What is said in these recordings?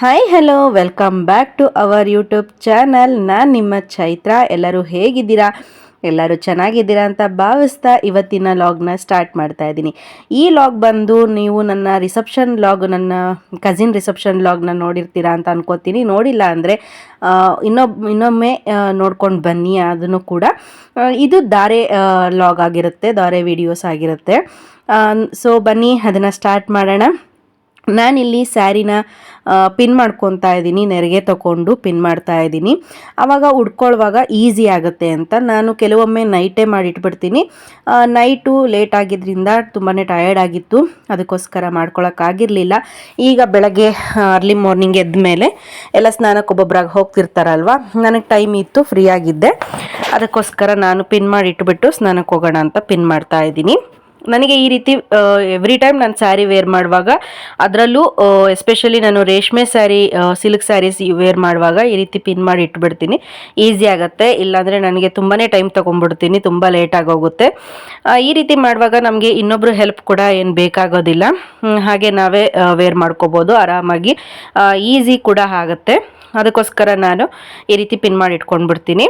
Hi hello welcome back to our YouTube channel ನಾನು ನಿಮ್ಮ ಚೈತ್ರ. ಎಲ್ಲರೂ ಹೇಗಿದ್ದೀರಾ? ಎಲ್ಲರೂ ಚೆನ್ನಾಗಿದ್ದೀರಾ ಅಂತ ಭಾವಿಸ್ತಾ ಇವತ್ತಿನ ಲಾಗ್ನ ಸ್ಟಾರ್ಟ್ ಮಾಡ್ತಾ ಇದ್ದೀನಿ. ಈ ಲಾಗ್ ಬಂದು ನೀವು ನನ್ನ ರಿಸೆಪ್ಷನ್ ಲಾಗ್ ನನ್ನ ಕಸಿನ್ ರಿಸೆಪ್ಷನ್ ಲಾಗ್ನ ನೋಡಿರ್ತೀರಾ ಅಂತ ಅನ್ಕೋತೀನಿ. ನೋಡಿಲ್ಲ ಅಂದರೆ ಇನ್ನೊಬ್, ಇನ್ನೊಮ್ಮೆ ನೋಡ್ಕೊಂಡು ಬನ್ನಿ ಅದನ್ನು ಕೂಡ. ಇದು ದಾರೆ ಲಾಗ್ ಆಗಿರುತ್ತೆ, ದಾರೆ ವಿಡಿಯೋಸ್ ಆಗಿರುತ್ತೆ. ಸೊ ಬನ್ನಿ, ಅದನ್ನು ಸ್ಟಾರ್ಟ್ ಮಾಡೋಣ. ನಾನಿಲ್ಲಿ ಸ್ಯಾರಿನ ಪಿನ್ ಮಾಡ್ಕೊತಾ ಇದ್ದೀನಿ, ನೆರಿಗೆ ತಗೊಂಡು ಪಿನ್ ಮಾಡ್ತಾ ಇದ್ದೀನಿ. ಆವಾಗ ಉಡ್ಕೊಳ್ಳುವಾಗ ಈಸಿ ಆಗುತ್ತೆ ಅಂತ ನಾನು ಕೆಲವೊಮ್ಮೆ ನೈಟೇ ಮಾಡಿಟ್ಬಿಡ್ತೀನಿ. ನೈಟು ಲೇಟ್ ಆಗಿದ್ದರಿಂದ ತುಂಬಾ ಟಯರ್ಡ್ ಆಗಿತ್ತು. ಅದಕ್ಕೋಸ್ಕರ ಮಾಡ್ಕೊಳಕ್ಕಾಗಿರಲಿಲ್ಲ ಈಗ ಬೆಳಗ್ಗೆ ಅರ್ಲಿ ಮಾರ್ನಿಂಗ್ ಎದ್ದ ಮೇಲೆ ಎಲ್ಲ ಸ್ನಾನಕ್ಕೆ ಒಬ್ಬೊಬ್ರಾಗ ಹೋಗ್ತಿರ್ತಾರಲ್ವ, ನನಗೆ ಟೈಮ್ ಇತ್ತು ಫ್ರೀ ಆಗಿದ್ದೆ. ಅದಕ್ಕೋಸ್ಕರ ನಾನು ಪಿನ್ ಮಾಡಿ ಇಟ್ಬಿಟ್ಟು ಸ್ನಾನಕ್ಕೆ ಹೋಗೋಣ ಅಂತ ಪಿನ್ ಮಾಡ್ತಾ ಇದ್ದೀನಿ. ನನಗೆ ಈ ರೀತಿ ಎವ್ರಿ ಟೈಮ್ ನಾನು ಸ್ಯಾರಿ ವೇರ್ ಮಾಡುವಾಗ ಅದರಲ್ಲೂ ಎಸ್ಪೆಷಲಿ ನಾನು ರೇಷ್ಮೆ ಸ್ಯಾರಿ ಸಿಲ್ಕ್ ಸ್ಯಾರೀಸ್ ವೇರ್ ಮಾಡುವಾಗ ಈ ರೀತಿ ಪಿನ್ ಮಾಡಿ ಇಟ್ಬಿಡ್ತೀನಿ. ಈಸಿ ಆಗುತ್ತೆ. ಇಲ್ಲಾಂದರೆ ನನಗೆ ತುಂಬಾ ಟೈಮ್ ತೊಗೊಂಡ್ಬಿಡ್ತೀನಿ. ತುಂಬ ಲೇಟ್ ಆಗೋಗುತ್ತೆ ಆ, ಈ ರೀತಿ ಮಾಡುವಾಗ ನಮಗೆ ಇನ್ನೊಬ್ರು ಹೆಲ್ಪ್ ಕೂಡ ಏನು ಬೇಕಾಗೋದಿಲ್ಲ. ಹಾಗೆ ನಾವೇ ವೇರ್ ಮಾಡ್ಕೋಬೋದು. ಆರಾಮಾಗಿ ಈಸಿ ಕೂಡ ಆಗುತ್ತೆ. ಅದಕ್ಕೋಸ್ಕರ ನಾನು ಈ ರೀತಿ ಪಿನ್ ಮಾಡಿ ಇಟ್ಕೊಂಡ್ಬಿಡ್ತೀನಿ.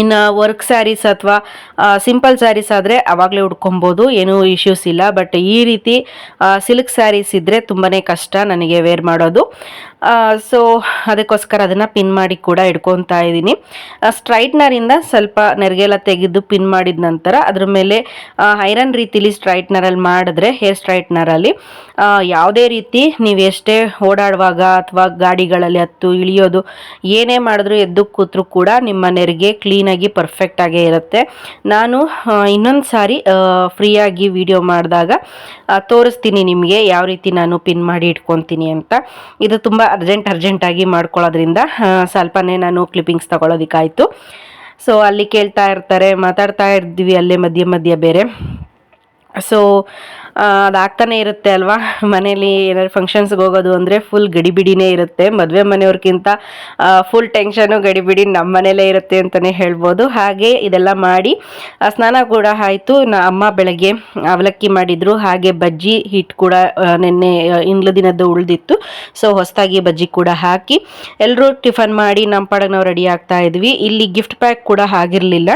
ಇನ್ನು ವರ್ಕ್ ಸ್ಯಾರೀಸ್ ಅಥವಾ ಸಿಂಪಲ್ ಸ್ಯಾರೀಸ್ ಆದರೆ ಆವಾಗಲೇ ಉಡ್ಕೊಬೋದು, ಏನೂ ಇಶ್ಯೂಸ್ ಇಲ್ಲ. ಬಟ್ ಈ ರೀತಿ ಸಿಲ್ಕ್ ಸ್ಯಾರೀಸ್ ಇದ್ದರೆ ತುಂಬಾ ಕಷ್ಟ ನನಗೆ ವೇರ್ ಮಾಡೋದು. ಸೊ ಅದಕ್ಕೋಸ್ಕರ ಅದನ್ನು ಪಿನ್ ಮಾಡಿ ಕೂಡ ಇಟ್ಕೊತಾ ಇದ್ದೀನಿ. ಸ್ಟ್ರೈಟ್ನರಿಂದ ಸ್ವಲ್ಪ ನೆರಿಗೆಲ್ಲ ತೆಗೆದು ಪಿನ್ ಮಾಡಿದ ನಂತರ ಅದ್ರ ಮೇಲೆ ಐರನ್ ರೀತಿಲಿ ಸ್ಟ್ರೈಟ್ನರಲ್ಲಿ ಮಾಡಿದ್ರೆ ಹೇರ್ ಸ್ಟ್ರೈಟ್ನರಲ್ಲಿ ಯಾವುದೇ ರೀತಿ ನೀವು ಎಷ್ಟೇ ಓಡಾಡುವಾಗ ಅಥವಾ ಗಾಡಿಗಳಲ್ಲಿ ಹತ್ತು ಇಳಿಯೋದು, ಏನೇ ಮಾಡಿದ್ರು ಎದ್ದು ಕೂತರೂ ಕೂಡ ನಿಮ್ಮ ನೆರಿಗೆ ಕ್ಲೀನಾಗಿ ಪರ್ಫೆಕ್ಟಾಗೇ ಇರುತ್ತೆ. ನಾನು ಇನ್ನೊಂದು ಸಾರಿ ಫ್ರೀಯಾಗಿ ವಿಡಿಯೋ ಮಾಡಿದಾಗ ತೋರಿಸ್ತೀನಿ ನಿಮಗೆ ಯಾವ ರೀತಿ ನಾನು ಪಿನ್ ಮಾಡಿ ಇಟ್ಕೊತೀನಿ ಅಂತ. ಇದು ತುಂಬ ಅರ್ಜೆಂಟ್ ಅರ್ಜೆಂಟಾಗಿ ಮಾಡ್ಕೊಳ್ಳೋದ್ರಿಂದ ಸ್ವಲ್ಪನೇ ನಾನು ಕ್ಲಿಪ್ಪಿಂಗ್ಸ್ ತಗೊಳ್ಳೋದಕ್ಕಾಯಿತು ಸೊ ಅಲ್ಲಿ ಕೇಳ್ತಾ ಇರ್ತಾರೆ, ಮಾತಾಡ್ತಾ ಇರ್ತೀವಿ ಅಲ್ಲೇ ಮಧ್ಯ ಮಧ್ಯ ಬೇರೆ. ಸೊ ಅದಾಗ್ತಾನೆ ಇರುತ್ತೆ ಅಲ್ವಾ? ಮನೇಲಿ ಏನಾದ್ರು ಫಂಕ್ಷನ್ಸ್ಗೆ ಹೋಗೋದು ಅಂದರೆ ಫುಲ್ ಗಡಿಬಿಡಿನೇ ಇರುತ್ತೆ. ಮದುವೆ ಮನೆಯವ್ರಿಗಿಂತ ಫುಲ್ ಟೆನ್ಷನು ಗಡಿಬಿಡಿ ನಮ್ಮ ಮನೇಲೇ ಇರುತ್ತೆ ಅಂತಲೇ ಹೇಳ್ಬೋದು. ಹಾಗೆ ಇದೆಲ್ಲ ಮಾಡಿ ಸ್ನಾನ ಕೂಡ ಆಯಿತು. ನಾ, ಅಮ್ಮ ಬೆಳಗ್ಗೆ ಅವಲಕ್ಕಿ ಮಾಡಿದ್ರು. ಹಾಗೆ ಬಜ್ಜಿ ಹಿಟ್ಟು ಕೂಡ ನಿನ್ನೆ ಇಂಗ್ಲ ದಿನದ್ದು ಉಳಿದಿತ್ತು. ಸೊ ಹೊಸದಾಗಿ ಬಜ್ಜಿ ಕೂಡ ಹಾಕಿ ಎಲ್ಲರೂ ಟಿಫನ್ ಮಾಡಿ ನಮ್ಮ ಪಾಡಕ್ಕೆ ನಾವು ರೆಡಿ ಆಗ್ತಾ ಇದ್ವಿ. ಇಲ್ಲಿ ಗಿಫ್ಟ್ ಪ್ಯಾಕ್ ಕೂಡ ಆಗಿರಲಿಲ್ಲ.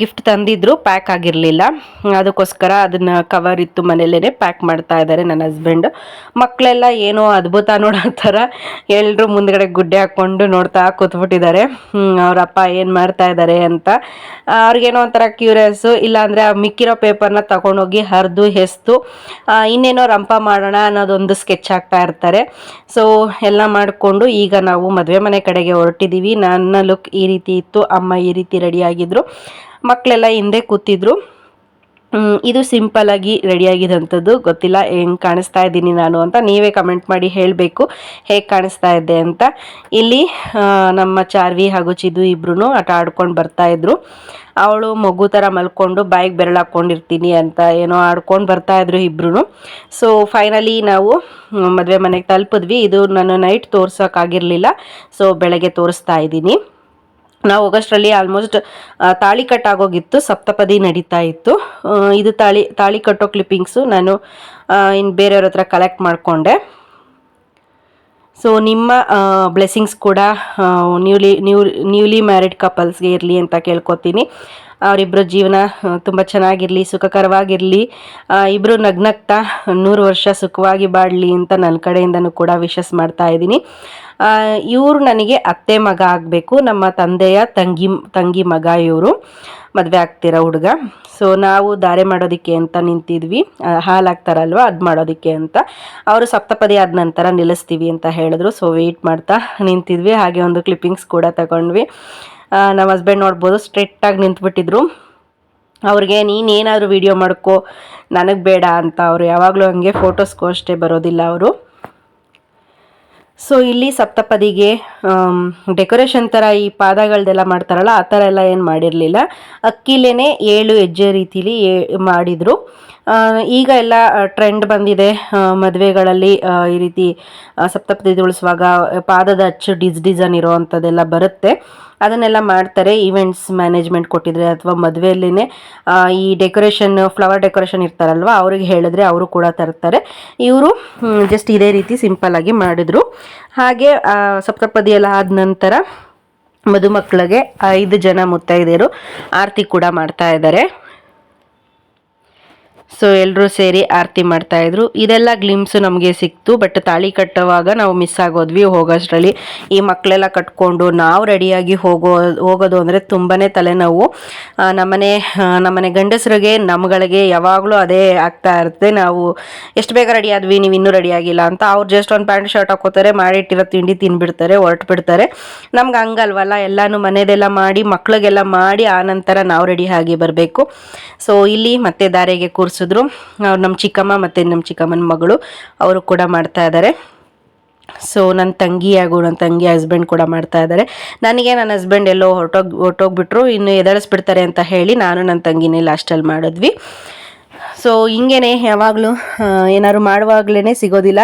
ಗಿಫ್ಟ್ ತಂದಿದ್ರು ಪ್ಯಾಕ್ ಆಗಿರಲಿಲ್ಲ. ಅದಕ್ಕೋಸ್ಕರ ಅದನ್ನು ಕವರ್ ಇತ್ತು ಮನೇಲೇ ಪ್ಯಾಕ್ ಮಾಡ್ತಾ ಇದ್ದಾರೆ ನನ್ನ ಹಸ್ಬೆಂಡ್ ಮಕ್ಕಳೆಲ್ಲ ಏನೋ ಅದ್ಭುತ ನೋಡೋ ಥರ ಎಲ್ಲರೂ ಮುಂದ್ಗಡೆ ಗುಡ್ಡೆ ಹಾಕ್ಕೊಂಡು ನೋಡ್ತಾ ಕೂತ್ಬಿಟ್ಟಿದ್ದಾರೆ. ಅವ್ರ ಅಪ್ಪ ಏನು ಮಾಡ್ತಾ ಇದ್ದಾರೆ ಅಂತ. ಅವ್ರಿಗೇನೋ ಒಂಥರ ಕ್ಯೂರಿಯಸ್ಸು ಇಲ್ಲಾಂದರೆ ಆ ಮಿಕ್ಕಿರೋ ಪೇಪರ್ನ ತಗೊಂಡೋಗಿ ಹರಿದು ಹೆಸ್ತು ಇನ್ನೇನೋ ರಂಪ ಮಾಡೋಣ ಅನ್ನೋದೊಂದು ಸ್ಕೆಚ್ ಹಾಕ್ತಾ ಇರ್ತಾರೆ. ಸೊ ಎಲ್ಲ ಮಾಡಿಕೊಂಡು ಈಗ ನಾವು ಮದುವೆ ಮನೆ ಕಡೆಗೆ ಹೊರಟಿದ್ದೀವಿ ನನ್ನ ಲುಕ್ ಈ ರೀತಿ ಇತ್ತು, ಅಮ್ಮ ಈ ರೀತಿ ರೆಡಿಯಾಗಿದ್ದರು ಮಕ್ಕಳೆಲ್ಲ ಹಿಂದೆ ಕೂತಿದ್ರು. ಇದು ಸಿಂಪಲ್ ಆಗಿ ರೆಡಿಯಾಗಿದ್ದಂಥದ್ದು ಗೊತ್ತಿಲ್ಲ, ಹೆಂಗ್ ಕಾಣಿಸ್ತಾ ಇದ್ದೀನಿ ನಾನು ಅಂತ ನೀವೇ ಕಮೆಂಟ್ ಮಾಡಿ ಹೇಳಬೇಕು. ಹೇಗೆ ಕಾಣಿಸ್ತಾ ಇದ್ದೆ ಅಂತ. ಇಲ್ಲಿ ನಮ್ಮ ಚಾರ್ವಿ ಹಾಗೂ ಚಿದು ಇಬ್ರು ಆಟ ಆಡ್ಕೊಂಡು ಬರ್ತಾ ಇದ್ರು. ಅವಳು ಮಗು ಥರ ಮಲ್ಕೊಂಡು ಬಾಯಿಗೆ ಬೆರಳು ಹಾಕ್ಕೊಂಡಿರ್ತೀನಿ ಅಂತ ಏನೋ ಆಡ್ಕೊಂಡು ಬರ್ತಾ ಇದ್ರು ಇಬ್ರು ಸೊ ಫೈನಲಿ ನಾವು ಮದುವೆ ಮನೆಗೆ ತಲುಪಿದ್ವಿ. ಇದು ನಾನು ನೈಟ್ ತೋರ್ಸೋಕ್ಕಾಗಿರಲಿಲ್ಲ ಸೊ ಬೆಳಗ್ಗೆ ತೋರಿಸ್ತಾ ಇದ್ದೀನಿ. ನಾವು ಹೋಗೋಷ್ಟರಲ್ಲಿ ಆಲ್ಮೋಸ್ಟ್ ತಾಳಿ ಕಟ್ಟಾಗೋಗಿತ್ತು, ಸಪ್ತಪದಿ ನಡೀತಾ ಇತ್ತು. ಇದು ತಾಳಿ ತಾಳಿ ಕಟ್ಟೋ ಕ್ಲಿಪ್ಪಿಂಗ್ಸು ನಾನು ಇನ್ನು ಬೇರೆಯವ್ರ ಹತ್ರ ಕಲೆಕ್ಟ್ ಮಾಡಿಕೊಂಡೆ. ಸೊ ನಿಮ್ಮ ಬ್ಲೆಸ್ಸಿಂಗ್ಸ್ ಕೂಡ ನ್ಯೂಲಿ ನ್ಯೂ ನ್ಯೂಲಿ ಮ್ಯಾರಿಡ್ ಕಪಲ್ಸ್ಗೆ ಇರಲಿ ಅಂತ ಕೇಳ್ಕೊತೀನಿ. ಅವರಿಬ್ಬರ ಜೀವನ ತುಂಬ ಚೆನ್ನಾಗಿರಲಿ, ಸುಖಕರವಾಗಿರಲಿ ಇಬ್ಬರು ನಗ್ನಗ್ತಾ ನೂರು ವರ್ಷ ಸುಖವಾಗಿ ಬಾಳಲಿ ಅಂತ ನನ್ನ ಕಡೆಯಿಂದನೂ ಕೂಡ ವಿಶಸ್ ಮಾಡ್ತಾ ಇದ್ದೀನಿ. ಇವರು ನನಗೆ ಅತ್ತೆ ಮಗ ಆಗಬೇಕು, ನಮ್ಮ ತಂದೆಯ ತಂಗಿ ತಂಗಿ ಮಗ ಇವರು, ಮದುವೆ ಆಗ್ತಿರೋ ಹುಡುಗ. ಸೊ ನಾವು ದಾರೆ ಮಾಡೋದಕ್ಕೆ ಅಂತ ನಿಂತಿದ್ವಿ ಹಾಲಾಗ್ತಾರಲ್ವ, ಅದು ಮಾಡೋದಕ್ಕೆ ಅಂತ. ಅವರು ಸಪ್ತಪದಿ ಆದ ನಂತರ ನಿಲ್ಲಿಸ್ತೀವಿ ಅಂತ ಹೇಳಿದ್ರು ಸೊ ವೆಯ್ಟ್ ಮಾಡ್ತಾ ನಿಂತಿದ್ವಿ, ಹಾಗೆ ಒಂದು ಕ್ಲಿಪ್ಪಿಂಗ್ಸ್ ಕೂಡ ತಗೊಂಡ್ವಿ. ನಮ್ಮ ಹಸ್ಬೆಂಡ್ ನೋಡ್ಬೋದು ಸ್ಟ್ರೆಟ್ಟಾಗಿ ನಿಂತ್ಬಿಟ್ಟಿದ್ರು. ಅವ್ರಿಗೆ ನೀನು ಏನಾದರೂ ವಿಡಿಯೋ ಮಾಡ್ಕೋ, ನನಗೆ ಬೇಡ ಅಂತ ಅವರು ಯಾವಾಗಲೂ ಹಂಗೆ ಫೋಟೋಸ್ಗೂ ಅಷ್ಟೇ ಬರೋದಿಲ್ಲ ಅವರು. ಸೊ ಇಲ್ಲಿ ಸಪ್ತಪದಿಗೆ ಡೆಕೋರೇಷನ್ ಥರ ಈ ಪಾದಗಳದೆಲ್ಲ ಮಾಡ್ತಾರಲ್ಲ, ಆ ಥರ ಎಲ್ಲ ಏನು ಮಾಡಿರಲಿಲ್ಲ. ಅಕ್ಕಿಲೇ ಏಳು ಹೆಜ್ಜೆ ರೀತಿಲಿ ಮಾಡಿದರು. ಈಗ ಎಲ್ಲ ಟ್ರೆಂಡ್ ಬಂದಿದೆ. ಮದುವೆಗಳಲ್ಲಿ ಈ ರೀತಿ ಸಪ್ತಪದಿ ತುಳಿಸುವಾಗ ಪಾದದ ಅಚ್ಚು ಡಿಸ್ ಡಿಸೈನ್ ಇರೋವಂಥದ್ದೆಲ್ಲ ಬರುತ್ತೆ. ಅದನ್ನೆಲ್ಲ ಮಾಡ್ತಾರೆ ಈವೆಂಟ್ಸ್ ಮ್ಯಾನೇಜ್ಮೆಂಟ್ ಕೊಟ್ಟಿದ್ರೆ ಅಥವಾ ಮದುವೆಯಲ್ಲೇ ಈ ಡೆಕೋರೇಷನ್ ಫ್ಲವರ್ ಡೆಕೋರೇಷನ್ ಇರ್ತಾರಲ್ವ, ಅವ್ರಿಗೆ ಹೇಳಿದ್ರೆ ಅವರು ಕೂಡ ತರ್ತಾರೆ. ಇವರು ಜಸ್ಟ್ ಇದೇ ರೀತಿ ಸಿಂಪಲ್ ಆಗಿ ಮಾಡಿದ್ರು. ಹಾಗೆ ಸಪ್ತಪದಿ ಎಲ್ಲ ಆದ ನಂತರ ಮದುಮಕ್ಕಳಿಗೆ ಐದು ಜನ ಮುತ್ತೈದೆಯರು ಆರತಿ ಕೂಡ ಮಾಡ್ತಾ ಇದ್ದಾರೆ. ಸೊ ಎಲ್ಲರೂ ಸೇರಿ ಆರತಿ ಮಾಡ್ತಾ ಇದ್ರು. ಇದೆಲ್ಲ ಗ್ಲಿಮ್ಸು ನಮಗೆ ಸಿಕ್ತು. ಬಟ್ ತಾಳಿ ಕಟ್ಟುವಾಗ ನಾವು ಮಿಸ್ ಆಗೋದ್ವಿ ಹೋಗೋಷ್ಟರಲ್ಲಿ. ಈ ಮಕ್ಕಳೆಲ್ಲ ಕಟ್ಕೊಂಡು ನಾವು ರೆಡಿಯಾಗಿ ಹೋಗೋ, ಹೋಗೋದು ಅಂದರೆ ತುಂಬಾ ತಲೆನೋವು. ನಮ್ಮನೆ ನಮ್ಮನೆ ಗಂಡಸರಿಗೆ, ನಮ್ಗಳಿಗೆ ಯಾವಾಗಲೂ ಅದೇ ಆಗ್ತಾ ಇರುತ್ತೆ. ನಾವು ಎಷ್ಟು ಬೇಗ ರೆಡಿ ಆದ್ವಿ, ನೀವು ಇನ್ನೂ ರೆಡಿ ಆಗಿಲ್ಲ ಅಂತ. ಅವ್ರು ಜಸ್ಟ್ ಒಂದು ಪ್ಯಾಂಟ್ ಶರ್ಟ್ ಹಾಕೋತಾರೆ ಮಾಡಿಟ್ಟಿರೋ ತಿಂಡಿ ತಿನ್ಬಿಡ್ತಾರೆ ಹೊರಟು ಬಿಡ್ತಾರೆ ನಮ್ಗೆ ಹಂಗಲ್ವಲ್ಲ, ಎಲ್ಲನೂ ಮನೆದೆಲ್ಲ ಮಾಡಿ, ಮಕ್ಳಿಗೆಲ್ಲ ಮಾಡಿ ಆ ನಂತರ ನಾವು ರೆಡಿ ಆಗಿ ಬರಬೇಕು. ಸೊ ಇಲ್ಲಿ ಮತ್ತೆ ದಾರೆಗೆ ಕೂರಿಸಿದ್ರು ಅವ್ರು ನಮ್ಮ ಚಿಕ್ಕಮ್ಮ ಮತ್ತು ನಮ್ಮ ಚಿಕ್ಕಮ್ಮನ ಮಗಳು, ಅವರು ಕೂಡ ಮಾಡ್ತಾ ಇದ್ದಾರೆ ಸೊ ನನ್ನ ತಂಗಿ ಹಾಗೂ ನನ್ನ ತಂಗಿ ಹಸ್ಬೆಂಡ್ ಕೂಡ ಮಾಡ್ತಾ ಇದ್ದಾರೆ ನನಗೆ ನನ್ನ ಹಸ್ಬೆಂಡ್ ಎಲ್ಲೋ ಹೊರಟೋಗಿ, ಹೊರಟೋಗ್ಬಿಟ್ರು, ಇನ್ನು ಎದಳಿಸ್ಬಿಡ್ತಾರೆ ಅಂತ ಹೇಳಿ ನಾನು ನನ್ನ ತಂಗಿನೇ ಲಾಸ್ಟಲ್ಲಿ ಮಾಡಿದ್ವಿ. ಸೊ ಹಿಂಗೇನೆ ಯಾವಾಗಲೂ ಏನಾದ್ರು ಮಾಡುವಾಗಲೇ ಸಿಗೋದಿಲ್ಲ.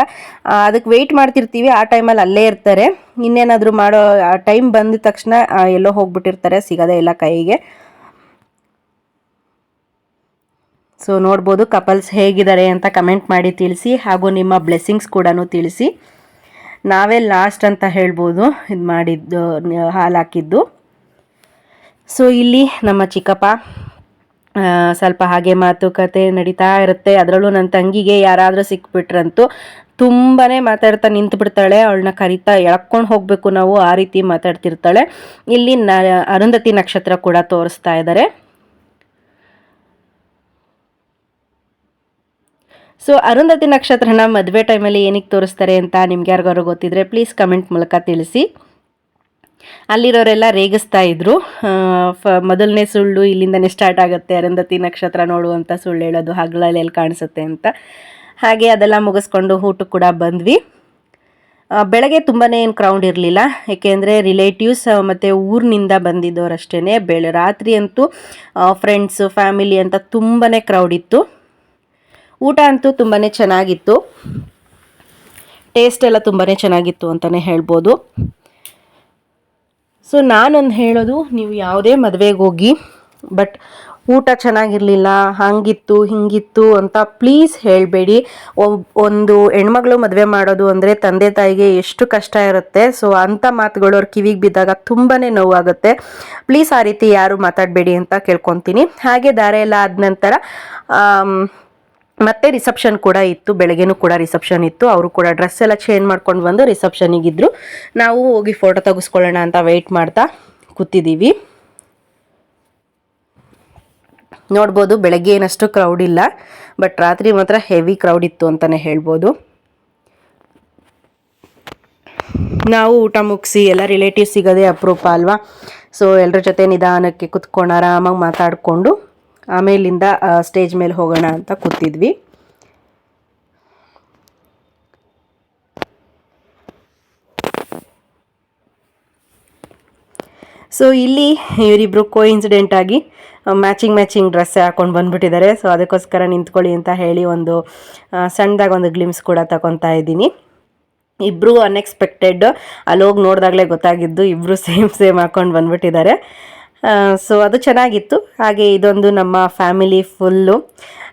ಅದಕ್ಕೆ ವೆಯ್ಟ್ ಮಾಡ್ತಿರ್ತೀವಿ, ಆ ಟೈಮಲ್ಲಿ ಅಲ್ಲೇ ಇರ್ತಾರೆ. ಇನ್ನೇನಾದರೂ ಮಾಡೋ, ಆ ಟೈಮ್ ಬಂದ ತಕ್ಷಣ ಎಲ್ಲೋ ಹೋಗ್ಬಿಟ್ಟಿರ್ತಾರೆ, ಸಿಗೋದೇ ಇಲ್ಲ ಕೈಗೆ. ಸೊ ನೋಡ್ಬೋದು ಕಪಲ್ಸ್ ಹೇಗಿದ್ದಾರೆ ಅಂತ ಕಮೆಂಟ್ ಮಾಡಿ ತಿಳಿಸಿ ಹಾಗೂ ನಿಮ್ಮ ಬ್ಲೆಸ್ಸಿಂಗ್ಸ್ ಕೂಡ ತಿಳಿಸಿ. ನಾವೇ ಲಾಸ್ಟ್ ಅಂತ ಹೇಳ್ಬೋದು, ಇದು ಮಾಡಿದ್ದು, ಹಾಲು ಹಾಕಿದ್ದು. ಸೊ ಇಲ್ಲಿ ನಮ್ಮ ಚಿಕ್ಕಪ್ಪ ಸ್ವಲ್ಪ ಹಾಗೆ ಮಾತುಕತೆ ನಡೀತಾ ಇರುತ್ತೆ. ಅದರಲ್ಲೂ ನನ್ನ ತಂಗಿಗೆ ಯಾರಾದರೂ ಸಿಕ್ಬಿಟ್ರಂತೂ ತುಂಬಾ ಮಾತಾಡ್ತಾ ನಿಂತು ಬಿಡ್ತಾಳೆ ಅವಳನ್ನ ಕರಿತಾ ಎಳ್ಕೊಂಡು ಹೋಗಬೇಕು ನಾವು, ಆ ರೀತಿ ಮಾತಾಡ್ತಿರ್ತಾಳೆ. ಇಲ್ಲಿ ನ, ಅರುಂಧತಿ ನಕ್ಷತ್ರ ಕೂಡ ತೋರಿಸ್ತಾ ಇದ್ದಾರೆ ಸೊ ಅರುಂಧತಿ ನಕ್ಷತ್ರನ ಮದುವೆ ಟೈಮಲ್ಲಿ ಏನಕ್ಕೆ ತೋರಿಸ್ತಾರೆ ಅಂತ ನಿಮ್ಗೆ ಯಾರಿಗಾರು ಗೊತ್ತಿದ್ರೆ ಪ್ಲೀಸ್ ಕಮೆಂಟ್ ಮೂಲಕ ತಿಳಿಸಿ. ಅಲ್ಲಿರೋರೆಲ್ಲ ರೇಗಿಸ್ತಾ ಇದ್ರು. ಫ, ಮೊದಲನೇ ಸುಳ್ಳು ಇಲ್ಲಿಂದನೇ ಸ್ಟಾರ್ಟ್ ಆಗುತ್ತೆ ಅರುಂಧತಿ ನಕ್ಷತ್ರ ನೋಡುವಂಥ ಸುಳ್ಳು ಹೇಳೋದು ಹಗಲಲ್ಲಿ ಎಲ್ಲಿ ಕಾಣಿಸುತ್ತೆ ಅಂತ. ಹಾಗೆ ಅದೆಲ್ಲ ಮುಗಿಸ್ಕೊಂಡು ಊಟಕ್ಕೆ ಕೂಡ ಬಂದ್ವಿ. ಬೆಳಗ್ಗೆ ತುಂಬಾ ಏನು ಕ್ರೌಂಡ್ ಇರಲಿಲ್ಲ. ಏಕೆಂದರೆ ರಿಲೇಟಿವ್ಸ್ ಮತ್ತು ಊರಿನಿಂದ ಬಂದಿದ್ದವರಷ್ಟೇ ಬೆಳೆ, ರಾತ್ರಿ ಅಂತೂ ಫ್ರೆಂಡ್ಸು ಫ್ಯಾಮಿಲಿ ಅಂತ ತುಂಬಾ ಕ್ರೌಡ್ ಇತ್ತು. ಊಟ ಅಂತೂ ತುಂಬಾ ಚೆನ್ನಾಗಿತ್ತು. ಟೇಸ್ಟ್ ಎಲ್ಲ ತುಂಬಾ ಚೆನ್ನಾಗಿತ್ತು ಅಂತಲೇ ಹೇಳ್ಬೋದು. ಸೊ ನಾನೊಂದು ಹೇಳೋದು, ನೀವು ಯಾವುದೇ ಮದುವೆಗೆ ಹೋಗಿ ಬಟ್ ಊಟ ಚೆನ್ನಾಗಿರಲಿಲ್ಲ, ಹಂಗಿತ್ತು, ಹಿಂಗಿತ್ತು ಅಂತ ಪ್ಲೀಸ್ ಹೇಳಬೇಡಿ. ಒಂದು ಹೆಣ್ಮಗಳು ಮದುವೆ ಮಾಡೋದು ಅಂದರೆ ತಂದೆ ತಾಯಿಗೆ ಎಷ್ಟು ಕಷ್ಟ ಇರುತ್ತೆ. ಸೊ ಅಂಥ ಮಾತುಗಳು ಅವ್ರ ಕಿವಿಗೆ ಬಿದ್ದಾಗ ತುಂಬಾ ನೋವಾಗುತ್ತೆ. ಪ್ಲೀಸ್ ಆ ರೀತಿ ಯಾರು ಮಾತಾಡಬೇಡಿ ಅಂತ ಕೇಳ್ಕೊತೀನಿ. ಹಾಗೆ ದಾರೆ ಎಲ್ಲ ಆದ ನಂತರ ಮತ್ತೆ ರಿಸೆಪ್ಷನ್ ಕೂಡ ಇತ್ತು, ಬೆಳಗ್ಗೆನೂ ಕೂಡ ರಿಸೆಪ್ಷನ್ ಇತ್ತು. ಅವರು ಕೂಡ ಡ್ರೆಸ್ ಎಲ್ಲ ಚೇಂಜ್ ಮಾಡ್ಕೊಂಡು ಬಂದು ರಿಸೆಪ್ಷನಿಗಿದ್ರು ನಾವು ಹೋಗಿ ಫೋಟೋ ತೆಗೆಸ್ಕೊಳ್ಳೋಣ ಅಂತ ವೆಯ್ಟ್ ಮಾಡ್ತಾ ಕೂತಿದ್ದೀವಿ ನೋಡ್ಬೋದು ಬೆಳಗ್ಗೆ ಏನಷ್ಟು ಕ್ರೌಡ್ ಇಲ್ಲ ಬಟ್ ರಾತ್ರಿ ಮಾತ್ರ ಹೆವಿ ಕ್ರೌಡ್ ಇತ್ತು ಅಂತಲೇ ಹೇಳ್ಬೋದು. ನಾವು ಊಟ ಮುಗಿಸಿ ಎಲ್ಲ ರಿಲೇಟಿವ್ಸ್ ಸಿಗೋದೇ ಅಪರೂಪ ಅಲ್ವಾ? ಸೊ ಎಲ್ಲರ ಜೊತೆ ನಿಧಾನಕ್ಕೆ ಕುತ್ಕೊಂಡು ಆರಾಮಾಗಿ ಮಾತಾಡಿಕೊಂಡು ಆಮೇಲಿಂದ ಸ್ಟೇಜ್ ಮೇಲೆ ಹೋಗೋಣ ಅಂತ ಕೂತಿದ್ವಿ. ಸೊ ಇಲ್ಲಿ ಇವರಿಬ್ಬರು ಕೋ ಇನ್ಸಿಡೆಂಟ್ ಆಗಿ ಮ್ಯಾಚಿಂಗ್ ಮ್ಯಾಚಿಂಗ್ ಡ್ರೆಸ್ ಹಾಕೊಂಡು ಬಂದ್ಬಿಟ್ಟಿದ್ದಾರೆ. ಸೊ ಅದಕ್ಕೋಸ್ಕರ ನಿಂತ್ಕೊಳ್ಳಿ ಅಂತ ಹೇಳಿ ಒಂದು ಸಣ್ಣದಾಗಿ ಒಂದು ಗ್ಲಿಮ್ಸ್ ಕೂಡ ತಗೊತಾ ಇದ್ದೀನಿ. ಇಬ್ಬರು ಅನ್ಎಕ್ಸ್ಪೆಕ್ಟೆಡ್ ಅಲ್ಲಿ ಹೋಗಿ ನೋಡಿದಾಗಲೇ ಗೊತ್ತಾಗಿದ್ದು ಇಬ್ಬರು ಸೇಮ್ ಸೇಮ್ ಹಾಕೊಂಡು ಬಂದ್ಬಿಟ್ಟಿದ್ದಾರೆ. ಸೊ ಅದು ಚೆನ್ನಾಗಿತ್ತು. ಹಾಗೆ ಇದೊಂದು ನಮ್ಮ ಫ್ಯಾಮಿಲಿ ಫುಲ್ಲು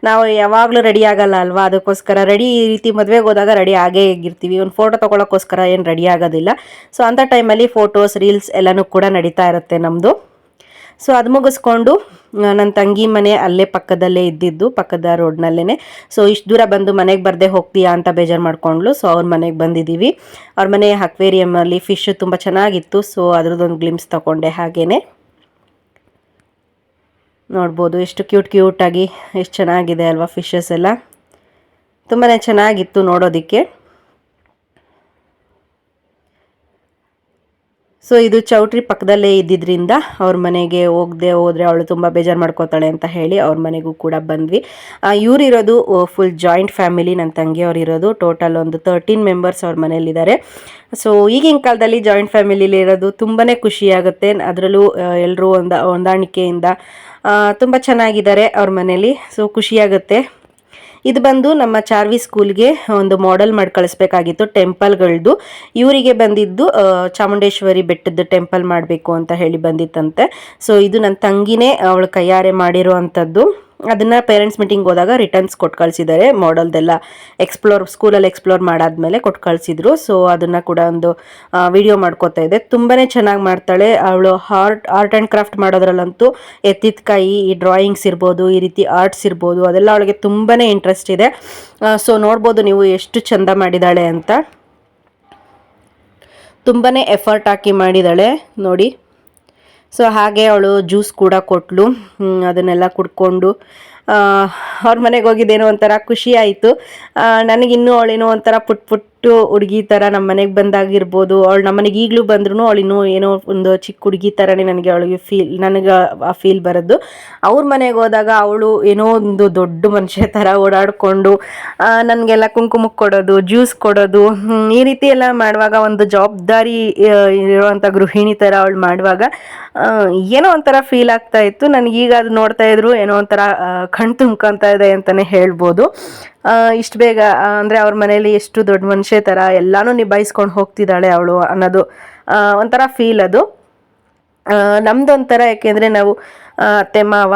ನಾವು ಯಾವಾಗಲೂ ರೆಡಿ ಆಗಲ್ಲ ಅಲ್ವಾ? ಅದಕ್ಕೋಸ್ಕರ ರೆಡಿ ಈ ರೀತಿ ಮದುವೆಗೆ ಹೋದಾಗ ರೆಡಿ ಆಗೇ ಆಗಿರ್ತೀವಿ ಒಂದು ಫೋಟೋ ತೊಗೊಳಕ್ಕೋಸ್ಕರ ಏನು ರೆಡಿ ಆಗೋದಿಲ್ಲ. ಸೊ ಅಂಥ ಟೈಮಲ್ಲಿ ಫೋಟೋಸ್ ರೀಲ್ಸ್ ಎಲ್ಲನೂ ಕೂಡ ನಡೀತಾ ಇರುತ್ತೆ ನಮ್ಮದು ಸೊ ಅದು ಮುಗಿಸ್ಕೊಂಡು ನನ್ನ ತಂಗಿ ಮನೆ ಅಲ್ಲೇ ಪಕ್ಕದಲ್ಲೇ ಇದ್ದಿದ್ದು, ಪಕ್ಕದ ರೋಡ್ನಲ್ಲೇ ಸೊ ಇಷ್ಟು ದೂರ ಬಂದು ಮನೆಗೆ ಬರದೆ ಹೋಗ್ತೀಯಾ ಅಂತ ಬೇಜಾರು ಮಾಡ್ಕೊಂಡ್ಲು. ಸೊ ಅವ್ರ ಮನೆಗೆ ಬಂದಿದ್ದೀವಿ ಅವ್ರ ಮನೆ ಅಕ್ವೇರಿಯಮಲ್ಲಿ ಫಿಶ್ ತುಂಬ ಚೆನ್ನಾಗಿತ್ತು. ಸೊ ಅದ್ರದ್ದೊಂದು ಗ್ಲಿಮ್ಸ್ ತಗೊಂಡೆ ಹಾಗೇನೆ. ನೋಡ್ಬೋದು. ಎಷ್ಟು ಕ್ಯೂಟ್ ಕ್ಯೂಟಾಗಿ ಎಷ್ಟು ಚೆನ್ನಾಗಿದೆ ಅಲ್ವಾ ಫಿಶಸ್ ಎಲ್ಲ. ತುಂಬಾ ಚೆನ್ನಾಗಿತ್ತು ನೋಡೋದಕ್ಕೆ. ಸೊ ಇದು ಚೌಟ್ರಿ ಪಕ್ಕದಲ್ಲೇ ಇದ್ದಿದ್ದರಿಂದ ಅವ್ರ ಮನೆಗೆ ಹೋಗದೆ ಹೋದರೆ ಅವಳು ತುಂಬ ಬೇಜಾರು ಮಾಡ್ಕೋತಾಳೆ ಅಂತ ಹೇಳಿ ಅವ್ರ ಮನೆಗೂ ಕೂಡ ಬಂದ್ವಿ. ಇವ್ರು ಇರೋದು ಫುಲ್ ಜಾಯಿಂಟ್ ಫ್ಯಾಮಿಲಿ ನನ್ನ ತಂಗಿಯವ್ರು ಇರೋದು ಟೋಟಲ್ ಒಂದು ತರ್ಟೀನ್ ಮೆಂಬರ್ಸ್ ಅವ್ರ ಮನೇಲಿದ್ದಾರೆ ಸೊ ಈಗಿನ ಕಾಲದಲ್ಲಿ ಜಾಯಿಂಟ್ ಫ್ಯಾಮಿಲಿಲಿ ಇರೋದು ತುಂಬಾ ಖುಷಿಯಾಗುತ್ತೆ. ಅದರಲ್ಲೂ ಎಲ್ಲರೂ ಒಂದು, ಹೊಂದಾಣಿಕೆಯಿಂದ ತುಂಬ ಚೆನ್ನಾಗಿದ್ದಾರೆ ಅವ್ರ ಮನೇಲಿ. ಸೊ ಖುಷಿಯಾಗುತ್ತೆ. ಇದು ಬಂದು ನಮ್ಮ ಚಾರ್ವಿ ಸ್ಕೂಲ್ಗೆ ಒಂದು ಮಾಡೆಲ್ ಮಾಡಿ ಕಳಿಸ್ಬೇಕಾಗಿತ್ತು ಟೆಂಪಲ್ಗಳದ್ದು ಇವರಿಗೆ ಬಂದಿದ್ದು ಚಾಮುಂಡೇಶ್ವರಿ ಬೆಟ್ಟದ ಟೆಂಪಲ್ ಮಾಡಬೇಕು ಅಂತ ಹೇಳಿ ಬಂದಿತ್ತಂತೆ. ಸೊ ಇದು ನನ್ನ ತಂಗಿನೇ ಅವಳು ಕೈಯಾರೆ ಮಾಡಿರೋ ಅಂಥದ್ದು ಅದನ್ನು ಪೇರೆಂಟ್ಸ್ ಮೀಟಿಂಗ್ ಹೋದಾಗ ರಿಟರ್ನ್ಸ್ ಕೊಟ್ಟು ಕಳಿಸಿದ್ದಾರೆ. ಮಾಡಲ್ದೆಲ್ಲ ಎಕ್ಸ್ಪ್ಲೋರ್ ಸ್ಕೂಲಲ್ಲಿ ಎಕ್ಸ್ಪ್ಲೋರ್ ಮಾಡಾದ್ಮೇಲೆ ಕೊಟ್ಟು ಕಳಿಸಿದ್ರು. ಸೊ ಅದನ್ನು ಕೂಡ ಒಂದು ವಿಡಿಯೋ ಮಾಡ್ಕೋತಾ ಇದೆ. ತುಂಬಾ ಚೆನ್ನಾಗಿ ಮಾಡ್ತಾಳೆ. ಅವಳು ಹಾರ್ಟ್ ಆರ್ಟ್ ಆ್ಯಂಡ್ ಕ್ರಾಫ್ಟ್ ಮಾಡೋದ್ರಲ್ಲಂತೂ ಎತ್ತಿದ ಕೈ, ಈ ಡ್ರಾಯಿಂಗ್ಸ್ ಇರ್ಬೋದು, ಈ ರೀತಿ ಆರ್ಟ್ಸ್ ಇರ್ಬೋದು, ಅದೆಲ್ಲ ಅವಳಿಗೆ ತುಂಬಾ ಇಂಟ್ರೆಸ್ಟ್ ಇದೆ. ಸೊ ನೋಡ್ಬೋದು ನೀವು ಎಷ್ಟು ಚಂದ ಮಾಡಿದ್ದಾಳೆ ಅಂತ. ತುಂಬಾ ಎಫರ್ಟ್ ಹಾಕಿ ಮಾಡಿದ್ದಾಳೆ ನೋಡಿ. ಸೊ ಹಾಗೆ ಅವಳು ಜ್ಯೂಸ್ ಕೂಡ ಕೊಟ್ಲು. ಅದನ್ನೆಲ್ಲ ಕುಡ್ಕೊಂಡು ಅವ್ರ ಮನೆಗೆ ಹೋಗಿದ್ದೇನೋ ಒಂಥರ ಖುಷಿ ಆಯಿತು. ನನಗಿನ್ನೂ ಅವಳೇನೋ ಒಂಥರ ಪುಟ್ ಪುಟ್ಟು ಹುಡುಗಿ ಥರ ನಮ್ಮ ಮನೆಗೆ ಬಂದಾಗಿರ್ಬೋದು. ಅವಳು ನಮ್ಮ ಮನೆಗೆ ಈಗಲೂ ಬಂದ್ರು ಅವಳು ಇನ್ನೂ ಏನೋ ಒಂದು ಚಿಕ್ಕ ಹುಡುಗಿ ಥರನೇ ನನಗೆ ಅವಳಿಗೆ ಫೀಲ್ ನನಗೆ ಆ ಫೀಲ್ ಬರೋದು ಅವ್ರ ಮನೆಗೆ ಹೋದಾಗ ಅವಳು ಏನೋ ಒಂದು ದೊಡ್ಡ ಮನುಷ್ಯ ಥರ ಓಡಾಡಿಕೊಂಡು ನನಗೆಲ್ಲ ಕುಂಕುಮಕ್ಕೆ ಕೊಡೋದು ಜ್ಯೂಸ್ ಕೊಡೋದು ಈ ರೀತಿ ಎಲ್ಲ ಮಾಡುವಾಗ ಒಂದು ಜವಾಬ್ದಾರಿ ಇರುವಂಥ ಗೃಹಿಣಿ ಥರ ಅವಳು ಮಾಡುವಾಗ ಏನೋ ಒಂಥರ ಫೀಲ್ ಆಗ್ತಾ ಇತ್ತು. ನನಗೀಗ ಅದು ನೋಡ್ತಾ ಇದ್ರು, ಏನೋ ಒಂಥರ ಕಣ್ ತುಂಬ್ಕೊತಾ ಇದೆ ಅಂತಲೇ ಹೇಳ್ಬೋದು. ಇಷ್ಟು ಬೇಗ ಅಂದರೆ ಅವ್ರ ಮನೇಲಿ ಎಷ್ಟು ದೊಡ್ಡ ಮನುಷ್ಯ ಥರ ಎಲ್ಲಾನು ನಿಭಾಯಿಸ್ಕೊಂಡು ಹೋಗ್ತಿದ್ದಾಳೆ ಅವಳು ಅನ್ನೋದು ಒಂಥರ ಫೀಲ್ ಅದು. ನಮ್ದು ನಮ್ದೊಂಥರ ಯಾಕೆಂದರೆ ನಾವು ಅತ್ತೆ, ಮಾವ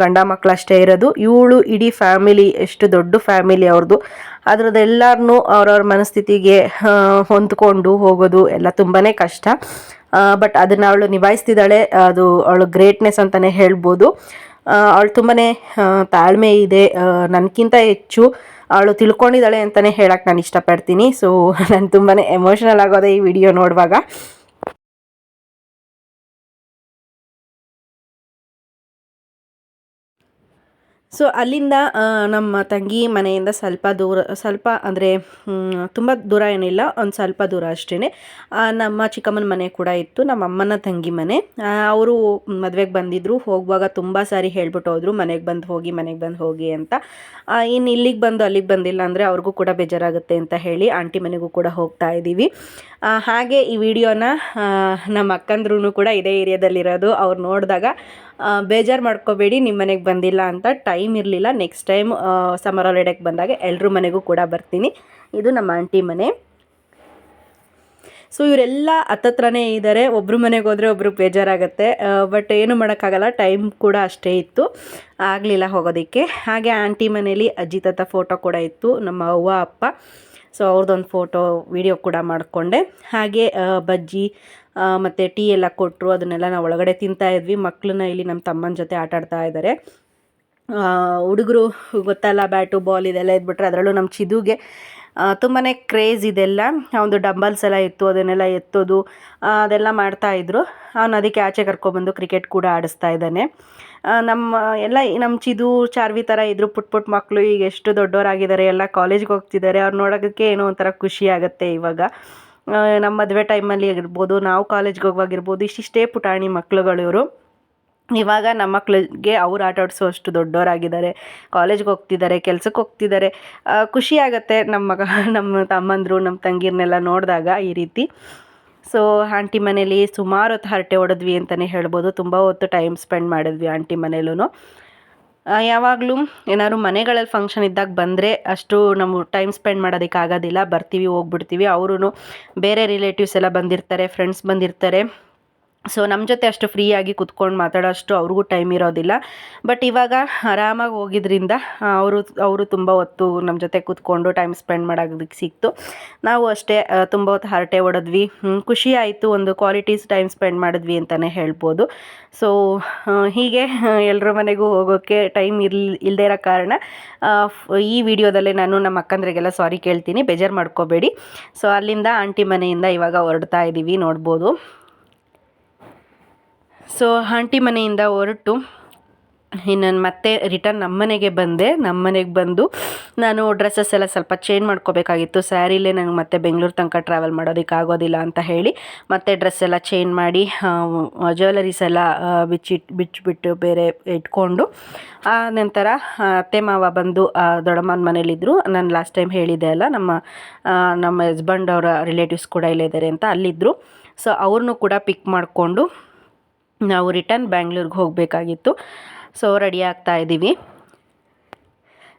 ಗಂಡ ಮಕ್ಕಳು ಅಷ್ಟೇ ಇರೋದು. ಇವಳು ಇಡೀ ಫ್ಯಾಮಿಲಿ ಎಷ್ಟು ದೊಡ್ಡ ಫ್ಯಾಮಿಲಿ ಅವ್ರದ್ದು ಅದ್ರದ್ದೆಲ್ಲರನ್ನೂ ಅವ್ರವ್ರ ಮನಸ್ಥಿತಿಗೆ ಹೊಂದ್ಕೊಂಡು ಹೋಗೋದು ಎಲ್ಲ ತುಂಬಾ ಕಷ್ಟ. ಬಟ್ ಅದನ್ನು ಅವಳು ನಿಭಾಯಿಸ್ತಿದ್ದಾಳೆ, ಅದು ಅವಳು ಗ್ರೇಟ್ನೆಸ್ ಅಂತಲೇ ಹೇಳ್ಬೋದು. ಅವಳು ತುಂಬಾ ತಾಳ್ಮೆ ಇದೆ. ನನಗಿಂತ ಹೆಚ್ಚು ಅವಳು ತಿಳ್ಕೊಂಡಿದ್ದಾಳೆ ಅಂತಲೇ ಹೇಳಕ್ಕೆ ನಾನು ಇಷ್ಟಪಡ್ತೀನಿ. ಸೊ ನಾನು ತುಂಬಾ ಎಮೋಷ್ನಲ್ ಆಗೋದೆ ಈ ವಿಡಿಯೋ ನೋಡುವಾಗ. ಸೊ ಅಲ್ಲಿಂದ ನಮ್ಮ ತಂಗಿ ಮನೆಯಿಂದ ಸ್ವಲ್ಪ ದೂರ, ಸ್ವಲ್ಪ ಅಂದರೆ ತುಂಬ ದೂರ ಏನಿಲ್ಲ, ಒಂದು ಸ್ವಲ್ಪ ದೂರ ಅಷ್ಟೇ ನಮ್ಮ ಚಿಕ್ಕಮ್ಮನ ಮನೆ ಕೂಡ ಇತ್ತು, ನಮ್ಮ ಅಮ್ಮನ ತಂಗಿ ಮನೆ. ಅವರು ಮದುವೆಗೆ ಬಂದಿದ್ದರು ಹೋಗುವಾಗ ತುಂಬ ಸಾರಿ ಹೇಳ್ಬಿಟ್ಟು ಹೋದರು, ಮನೆಗೆ ಬಂದು ಹೋಗಿ, ಮನೆಗೆ ಬಂದು ಹೋಗಿ ಅಂತ. ಇನ್ನು ಇಲ್ಲಿಗೆ ಬಂದು ಅಲ್ಲಿಗೆ ಬಂದಿಲ್ಲ ಅಂದರೆ ಅವ್ರಿಗೂ ಕೂಡ ಬೇಜಾರಾಗುತ್ತೆ ಅಂತ ಹೇಳಿ ಆಂಟಿ ಮನೆಗೂ ಕೂಡ ಹೋಗ್ತಾ ಇದ್ದೀವಿ ಹಾಗೆ ಈ ವಿಡಿಯೋನ ನಮ್ಮ ಅಕ್ಕಂದ್ರೂ ಕೂಡ ಇದೇ ಏರಿಯಾದಲ್ಲಿರೋದು. ಅವ್ರು ನೋಡಿದಾಗ ಬೇಜಾರು ಮಾಡ್ಕೋಬೇಡಿ ನಿಮ್ಮ ಮನೆಗೆ ಬಂದಿಲ್ಲ ಅಂತ ಟೈಮ್ ಇರಲಿಲ್ಲ. ನೆಕ್ಸ್ಟ್ ಟೈಮ್ ಸಮರ್ ಹಾಲಿಡೇಗೆ ಬಂದಾಗ ಎಲ್ಲರೂ ಮನೆಗೂ ಕೂಡ ಬರ್ತೀನಿ. ಇದು ನಮ್ಮ ಆಂಟಿ ಮನೆ. ಸೊ ಇವರೆಲ್ಲ ಹತ್ತತ್ರನೇ ಇದ್ದಾರೆ. ಒಬ್ಬರು ಮನೆಗೆ ಹೋದರೆ ಒಬ್ರು ಬೇಜಾರಾಗುತ್ತೆ. ಬಟ್ ಏನು ಮಾಡೋಕ್ಕಾಗಲ್ಲ ಟೈಮ್ ಕೂಡ ಅಷ್ಟೇ ಇತ್ತು. ಆಗಲಿಲ್ಲ ಹೋಗೋದಕ್ಕೆ. ಹಾಗೆ ಆಂಟಿ ಮನೇಲಿ ಅಜ್ಜಿ ತಾತ ಫೋಟೋ ಕೂಡ ಇತ್ತು, ನಮ್ಮ ಅವ್ವ, ಅಪ್ಪ. ಸೊ ಅವ್ರದ್ದೊಂದು ಫೋಟೋ ವಿಡಿಯೋ ಕೂಡ ಮಾಡಿಕೊಂಡೆ. ಹಾಗೆ ಬಜ್ಜಿ ಮತ್ತು ಟೀ ಎಲ್ಲ ಕೊಟ್ಟರು ಅದನ್ನೆಲ್ಲ ನಾವು ಒಳಗಡೆ ತಿಂತಾ ಇದ್ವಿ. ಮಕ್ಕಳನ್ನ ಇಲ್ಲಿ ನಮ್ಮ ತಮ್ಮನ ಜೊತೆ ಆಟ ಆಡ್ತಾ ಇದ್ದಾರೆ ಹುಡುಗರು ಗೊತ್ತಲ್ಲ, ಬ್ಯಾಟು, ಬಾಲ್ ಇದೆಲ್ಲ ಇದ್ಬಿಟ್ರೆ ಅದರಲ್ಲೂ ನಮ್ಮ ಚಿದುಗೆ. ತುಂಬಾ ಕ್ರೇಜ್ ಇದೆಲ್ಲ. ಒಂದು ಡಂಬಲ್ಸ್ ಎಲ್ಲ ಇತ್ತು ಅದನ್ನೆಲ್ಲ ಎತ್ತೋದು ಅದೆಲ್ಲ ಮಾಡ್ತಾ ಇದ್ರು. ಅವನು ಅದಕ್ಕೆ ಆಚೆ ಕರ್ಕೊಬಂದು ಕ್ರಿಕೆಟ್ ಕೂಡ ಆಡಿಸ್ತಾ ಇದ್ದಾನೆ. ನಮ್ಮ ಎಲ್ಲ ನಮ್ಮ ಚಿದು, ಚಾರ್ವಿ ಥರ ಇದ್ರು. ಪುಟ್ ಪುಟ್ ಮಕ್ಕಳು ಈಗ ಎಷ್ಟು ದೊಡ್ಡವರಾಗಿದ್ದಾರೆ, ಎಲ್ಲ ಕಾಲೇಜ್ಗೆ ಹೋಗ್ತಿದ್ದಾರೆ. ಅವ್ರು ನೋಡೋದಕ್ಕೆ ಏನೋ ಒಂಥರ ಖುಷಿ ಆಗುತ್ತೆ ಇವಾಗ. ನಮ್ಮ ಮದುವೆ ಟೈಮಲ್ಲಿ ಆಗಿರ್ಬೋದು, ನಾವು ಕಾಲೇಜ್ಗೆ ಹೋಗುವಾಗಿರ್ಬೋದು, ಇಷ್ಟಿಷ್ಟೇ ಪುಟಾಣಿ ಮಕ್ಳುಗಳು ಇವರು. ಇವಾಗ ನಮ್ಮ ಮಕ್ಕಳಿಗೆ ಅವ್ರು ಆಟ ಆಡಿಸೋ ಅಷ್ಟು ದೊಡ್ಡವರಾಗಿದ್ದಾರೆ ಕಾಲೇಜ್ಗೆ ಹೋಗ್ತಿದ್ದಾರೆ, ಕೆಲ್ಸಕ್ಕೆ ಹೋಗ್ತಿದ್ದಾರೆ. ಖುಷಿಯಾಗತ್ತೆ ಖುಷಿ ನಮ್ಮ ಮಗ, ನಮ್ಮ ತಮ್ಮಂದರು, ನಮ್ಮ ತಂಗಿರನ್ನೆಲ್ಲ ನೋಡಿದಾಗ ಈ ರೀತಿ. ಸೊ ಆಂಟಿ ಮನೇಲಿ ಸುಮಾರು ಹೊತ್ತು ಹರಟೆ ಹೊಡೆದ್ವಿ ಅಂತಲೇ ಹೇಳ್ಬೋದು. ತುಂಬ ಹೊತ್ತು ಟೈಮ್ ಸ್ಪೆಂಡ್ ಮಾಡಿದ್ವಿ ಆಂಟಿ ಮನೇಲೂ ಯಾವಾಗಲೂ ಏನಾದ್ರು ಮನೆಗಳಲ್ಲಿ ಫಂಕ್ಷನ್ ಇದ್ದಾಗ ಬಂದರೆ ಅಷ್ಟು ನಾವು ಟೈಮ್ ಸ್ಪೆಂಡ್ ಮಾಡೋದಕ್ಕೆ ಆಗೋದಿಲ್ಲ. ಬರ್ತೀವಿ, ಹೋಗ್ಬಿಡ್ತೀವಿ. ಅವ್ರೂ ಬೇರೆ ರಿಲೇಟಿವ್ಸ್ ಎಲ್ಲ ಬಂದಿರ್ತಾರೆ ಫ್ರೆಂಡ್ಸ್ ಬಂದಿರ್ತಾರೆ. ಸೊ ನಮ್ಮ ಜೊತೆ ಅಷ್ಟು ಫ್ರೀಯಾಗಿ ಕುತ್ಕೊಂಡು ಮಾತಾಡೋ ಅಷ್ಟು ಅವ್ರಿಗೂ ಟೈಮ್ ಇರೋದಿಲ್ಲ. ಬಟ್ ಇವಾಗ ಆರಾಮಾಗಿ ಹೋಗಿದ್ರಿಂದ ಅವರು ಅವರು ತುಂಬ ಹೊತ್ತು ನಮ್ಮ ಜೊತೆ ಕೂತ್ಕೊಂಡು ಟೈಮ್ ಸ್ಪೆಂಡ್ ಮಾಡೋದಕ್ಕೆ ಸಿಕ್ತು. ನಾವು ಅಷ್ಟೇ ತುಂಬ ಹೊತ್ತು ಹರಟೆ ಹೊಡೆದ್ವಿ. ಖುಷಿ ಆಯಿತು. ಒಂದು ಕ್ವಾಲಿಟೀಸ್ ಟೈಮ್ ಸ್ಪೆಂಡ್ ಮಾಡಿದ್ವಿ ಅಂತಲೇ ಹೇಳ್ಬೋದು. ಸೊ ಹೀಗೆ ಎಲ್ಲರ ಮನೆಗೂ ಹೋಗೋಕ್ಕೆ ಟೈಮ್ ಇರ್ಲಿ ಇಲ್ಲದೇ ಇರೋ ಕಾರಣ ಈ ವಿಡಿಯೋದಲ್ಲೇ ನಾನು ನಮ್ಮ ಅಕ್ಕಂದ್ರಿಗೆಲ್ಲ ಸಾರಿ ಕೇಳ್ತೀನಿ. ಬೇಜಾರು ಮಾಡ್ಕೋಬೇಡಿ. ಸೊ ಅಲ್ಲಿಂದ ಆಂಟಿ ಮನೆಯಿಂದ ಇವಾಗ ಹೊರಡ್ತಾ ಇದ್ದೀವಿ ನೋಡ್ಬೋದು. ಸೊ ಆಂಟಿ ಮನೆಯಿಂದ ಹೊರಟು, ಇನ್ನು ಮತ್ತೆ ರಿಟರ್ನ್ ನಮ್ಮನೆಗೆ ಬಂದೆ. ನಮ್ಮನೆಗೆ ಬಂದು ನಾನು ಡ್ರೆಸ್ಸಸ್ ಎಲ್ಲ ಸ್ವಲ್ಪ ಚೇಂಜ್ ಮಾಡ್ಕೋಬೇಕಾಗಿತ್ತು. ಸ್ಯಾರಿಲೇ ನನಗೆ ಮತ್ತೆ ಬೆಂಗಳೂರು ತನಕ ಟ್ರಾವೆಲ್ ಮಾಡೋದಕ್ಕೆ ಆಗೋದಿಲ್ಲ ಅಂತ ಹೇಳಿ ಮತ್ತೆ ಡ್ರೆಸ್ ಎಲ್ಲ ಚೇಂಜ್ ಮಾಡಿ ಜ್ಯುವೆಲರೀಸ್ ಎಲ್ಲ ಬಿಚ್ಚಿಟ್ಟು ಬಿಚ್ಚಿಟ್ ಬಿಚ್ಚಿಬಿಟ್ಟು ಬೇರೆ ಇಟ್ಕೊಂಡು, ಆ, ನಂತರ ಅತ್ತೆ ಮಾವ ಬಂದು ದೊಡ್ಡಮ್ಮನ ಮನೇಲಿದ್ದರು ನಾನು ಲಾಸ್ಟ್ ಟೈಮ್ ಹೇಳಿದ್ದೆ ಅಲ್ಲ, ನಮ್ಮ ನಮ್ಮ ಹಸ್ಬೆಂಡ್ ಅವರ ರಿಲೇಟಿವ್ಸ್ ಕೂಡ ಇಲ್ಲಿದ್ದಾರೆ ಅಂತ ಅಲ್ಲಿದ್ದರು ಸೊ ಅವ್ರನ್ನೂ ಕೂಡ ಪಿಕ್ ಮಾಡಿಕೊಂಡು ನಾವು ರಿಟರ್ನ್ ಬ್ಯಾಂಗ್ಳೂರ್ಗೆ ಹೋಗಬೇಕಾಗಿತ್ತು. ಸೊ ರೆಡಿ ಆಗ್ತಾ ಇದ್ದೀವಿ.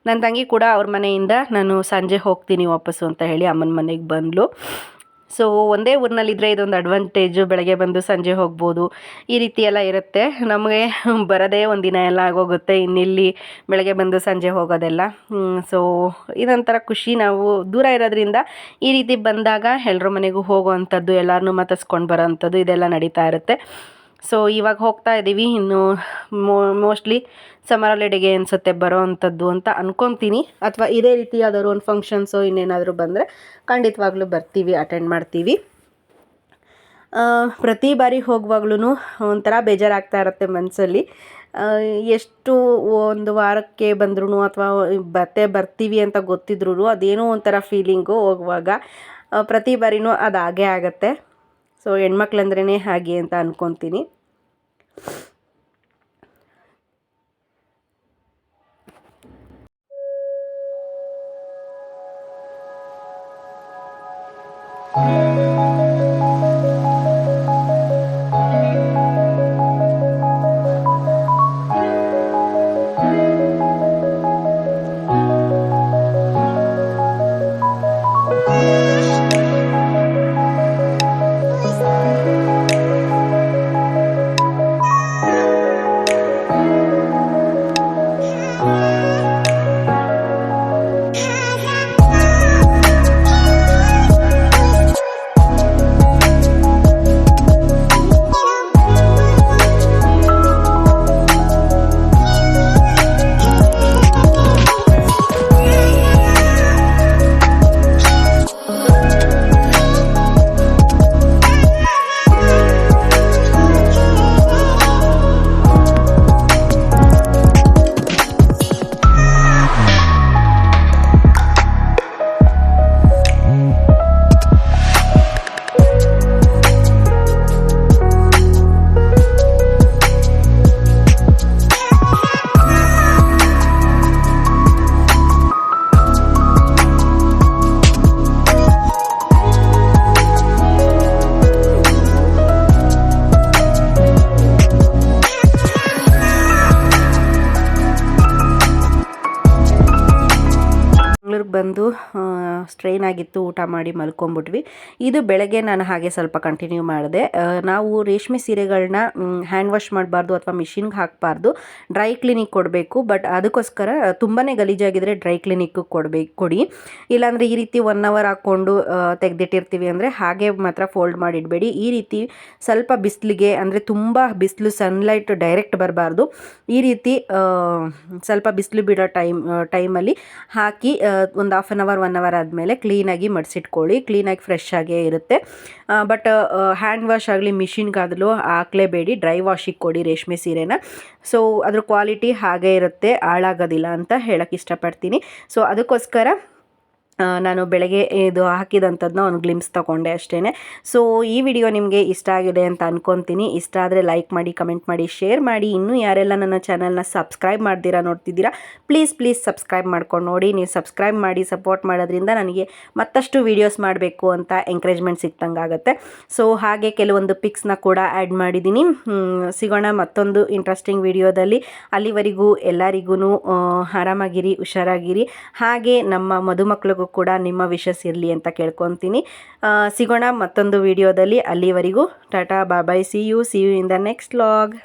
ನನ್ನ ತಂಗಿ ಕೂಡ ಅವ್ರ ಮನೆಯಿಂದ ನಾನು ಸಂಜೆ ಹೋಗ್ತೀನಿ ವಾಪಸ್ಸು ಅಂತ ಹೇಳಿ ಅಮ್ಮನ ಮನೆಗೆ ಬಂದಳು ಸೊ ಒಂದೇ ಊರಿನಲ್ಲಿದ್ದರೆ ಇದೊಂದು ಅಡ್ವಾಂಟೇಜು ಬೆಳಗ್ಗೆ ಬಂದು ಸಂಜೆ ಹೋಗ್ಬೋದು. ಈ ರೀತಿ ಎಲ್ಲ ಇರುತ್ತೆ. ನಮಗೆ ಬರೋದೇ ಒಂದು ದಿನ ಎಲ್ಲ ಆಗೋಗುತ್ತೆ ಇನ್ನಿಲ್ಲಿ ಬೆಳಗ್ಗೆ ಬಂದು ಸಂಜೆ ಹೋಗೋದೆಲ್ಲ. ಸೊ ಇದೊಂಥರ ಖುಷಿ. ನಾವು ದೂರ ಇರೋದ್ರಿಂದ ಈ ರೀತಿ ಬಂದಾಗ ಎಲ್ಲರ ಮನೆಗೂ ಹೋಗುವಂಥದ್ದು ಎಲ್ಲರನ್ನೂ ಮಾತಾಡ್ಸ್ಕೊಂಡು ಬರೋ ಅಂಥದ್ದು ಇದೆಲ್ಲ ನಡೀತಾ ಇರುತ್ತೆ. ಸೊ ಇವಾಗ ಹೋಗ್ತಾ ಇದ್ದೀವಿ ಇನ್ನು ಮೋಸ್ಟ್ಲಿ ಸಮರ್ ಹಾಲಿಡೇಗೆ ಅನಿಸುತ್ತೆ ಬರೋ ಅಂಥದ್ದು ಅಂತ ಅನ್ಕೊತೀನಿ. ಅಥವಾ ಇದೇ ರೀತಿ ಯಾವ್ದಾದ್ರು ಒಂದು ಫಂಕ್ಷನ್ಸು ಇನ್ನೇನಾದರೂ ಬಂದರೆ ಖಂಡಿತವಾಗ್ಲೂ ಬರ್ತೀವಿ ಅಟೆಂಡ್ ಮಾಡ್ತೀವಿ. ಪ್ರತಿ ಬಾರಿ ಹೋಗುವಾಗ್ಲೂ ಒಂಥರ ಬೇಜಾರಾಗ್ತಾ ಇರುತ್ತೆ ಮನಸ್ಸಲ್ಲಿ ಎಷ್ಟು ಒಂದು ವಾರಕ್ಕೆ ಬಂದ್ರೂ ಅಥವಾ ಬತ್ತೆ ಬರ್ತೀವಿ ಅಂತ ಗೊತ್ತಿದ್ರು ಅದೇನೋ ಒಂಥರ ಫೀಲಿಂಗು ಹೋಗುವಾಗ ಪ್ರತಿ ಬಾರಿನೂ ಅದು ಹಾಗೇ ಆಗುತ್ತೆ. ಸೊ ಹೆಣ್ಮಕ್ಳಂದ್ರೇ ಹಾಗೆ ಅಂತ ಅನ್ಕೊತೀನಿ. ಬಂದು ಸ್ಟ್ರೈನ್ ಆಗಿತ್ತು, ಊಟ ಮಾಡಿ ಮಲ್ಕೊಂಬಿಟ್ವಿ. ಇದು ಬೆಳಗ್ಗೆ ನಾನು ಹಾಗೆ ಸ್ವಲ್ಪ ಕಂಟಿನ್ಯೂ ಮಾಡಿದೆ. ನಾವು ರೇಷ್ಮೆ ಸೀರೆಗಳನ್ನ ಹ್ಯಾಂಡ್ ವಾಶ್ ಮಾಡಬಾರ್ದು ಅಥವಾ ಮಿಷಿನ್ಗೆ ಹಾಕಬಾರ್ದು. ಡ್ರೈ ಕ್ಲೀನಿಕ್ ಕೊಡಬೇಕು ಬಟ್ ಅದಕ್ಕೋಸ್ಕರ ತುಂಬಾ ಗಲೀಜಾಗಿದ್ದರೆ ಡ್ರೈ ಕ್ಲೀನಿಕ್ಗೆ ಕೊಡಬೇಕು, ಕೊಡಿ. ಇಲ್ಲಾಂದರೆ ಈ ರೀತಿ ಒನ್ ಅವರ್ ಹಾಕ್ಕೊಂಡು ತೆಗೆದಿಟ್ಟಿರ್ತೀವಿ ಅಂದರೆ ಹಾಗೆ ಮಾತ್ರ ಫೋಲ್ಡ್ ಮಾಡಿಡಬೇಡಿ. ಈ ರೀತಿ ಸ್ವಲ್ಪ ಬಿಸಿಲಿಗೆ, ಅಂದರೆ ತುಂಬ ಬಿಸಿಲು ಸನ್ಲೈಟ್ ಡೈರೆಕ್ಟ್ ಬರಬಾರ್ದು. ಈ ರೀತಿ ಸ್ವಲ್ಪ ಬಿಸಿಲು ಬಿಡೋ ಟೈಮ್ ಟೈಮಲ್ಲಿ ಹಾಕಿ ಒಂದು half an hour one hour ಆದಮೇಲೆ ಕ್ಲೀನಾಗಿ ಮಡಿಸಿಟ್ಕೊಳ್ಳಿ, ಕ್ಲೀನಾಗಿ ಫ್ರೆಶ್ ಆಗೇ ಇರುತ್ತೆ. ಬಟ್ ಹ್ಯಾಂಡ್ ವಾಶ್ ಆಗಲಿ ಮಿಷಿನ್ಗಾದಲು ಹಾಕಲೇಬೇಡಿ ಡ್ರೈ ವಾಶಿಗೆ ಕೊಡಿ ರೇಷ್ಮೆ ಸೀರೆನ. ಸೊ ಅದ್ರ ಕ್ವಾಲಿಟಿ ಹಾಗೇ ಇರುತ್ತೆ, ಹಾಳಾಗೋದಿಲ್ಲ ಅಂತ ಹೇಳೋಕ್ಕೆ ಇಷ್ಟಪಡ್ತೀನಿ. ಸೊ ಅದಕ್ಕೋಸ್ಕರ ನಾನು ಬೆಳಗ್ಗೆ ಇದು ಹಾಕಿದಂಥದ್ದನ್ನ ಒಂದು ಗ್ಲಿಮ್ಸ್ ತೊಗೊಂಡೆ ಅಷ್ಟೇ ಸೊ ಈ ವಿಡಿಯೋ ನಿಮಗೆ ಇಷ್ಟ ಆಗಿದೆ ಅಂತ ಅನ್ಕೊತೀನಿ. ಇಷ್ಟ ಆದರೆ ಲೈಕ್ ಮಾಡಿ ಕಮೆಂಟ್ ಮಾಡಿ ಶೇರ್ ಮಾಡಿ. ಇನ್ನೂ ಯಾರೆಲ್ಲ ನನ್ನ ಚಾನಲ್ನ ಸಬ್ಸ್ಕ್ರೈಬ್ ಮಾಡ್ದಿರಾ ನೋಡ್ತಿದ್ದೀರಾ ಪ್ಲೀಸ್ ಪ್ಲೀಸ್ ಸಬ್ಸ್ಕ್ರೈಬ್ ಮಾಡ್ಕೊಂಡು ನೋಡಿ. ನೀವು ಸಬ್ಸ್ಕ್ರೈಬ್ ಮಾಡಿ ಸಪೋರ್ಟ್ ಮಾಡೋದ್ರಿಂದ ನನಗೆ ಮತ್ತಷ್ಟು ವೀಡಿಯೋಸ್ ಮಾಡಬೇಕು ಅಂತ ಎಂಕರೇಜ್ಮೆಂಟ್ ಸಿಕ್ತಂಗೆ ಆಗುತ್ತೆ. ಸೊ ಹಾಗೆ ಕೆಲವೊಂದು ಪಿಕ್ಸ್ನ ಕೂಡ ಆ್ಯಡ್ ಮಾಡಿದ್ದೀನಿ. ಸಿಗೋಣ ಮತ್ತೊಂದು ಇಂಟ್ರೆಸ್ಟಿಂಗ್ ವಿಡಿಯೋದಲ್ಲಿ ಅಲ್ಲಿವರೆಗೂ ಎಲ್ಲರಿಗೂ ಆರಾಮಾಗಿರಿ, ಹುಷಾರಾಗಿರಿ. ಹಾಗೆ ನಮ್ಮ ಮದುಮಕ್ಕಳಿಗೂ ಕೂಡ ನಿಮ್ಮ ವಿಶಸ್ ಇರಲಿ ಅಂತ ಕೇಳ್ಕೊತೀನಿ. ಸಿಗೋಣ ಮತ್ತೊಂದು ವಿಡಿಯೋದಲ್ಲಿ. ಅಲ್ಲಿವರೆಗೂ tata bye bye see you see you in the next log